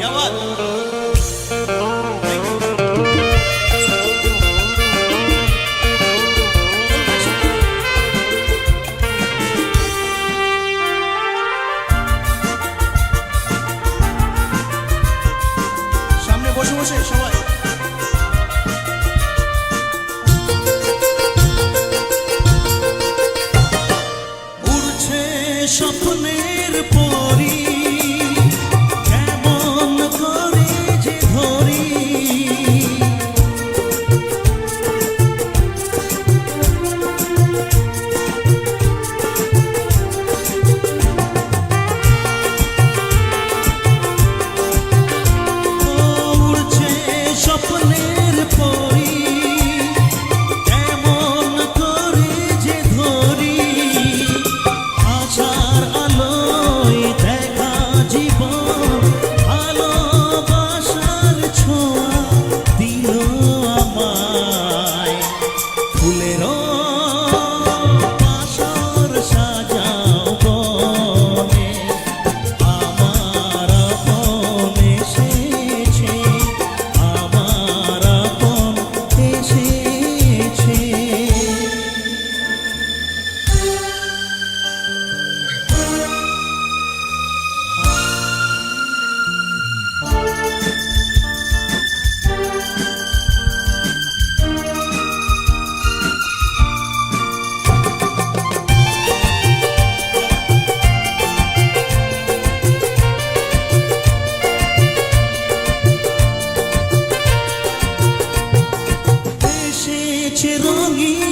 সামনে বসে বসে সবাই। te ilumine.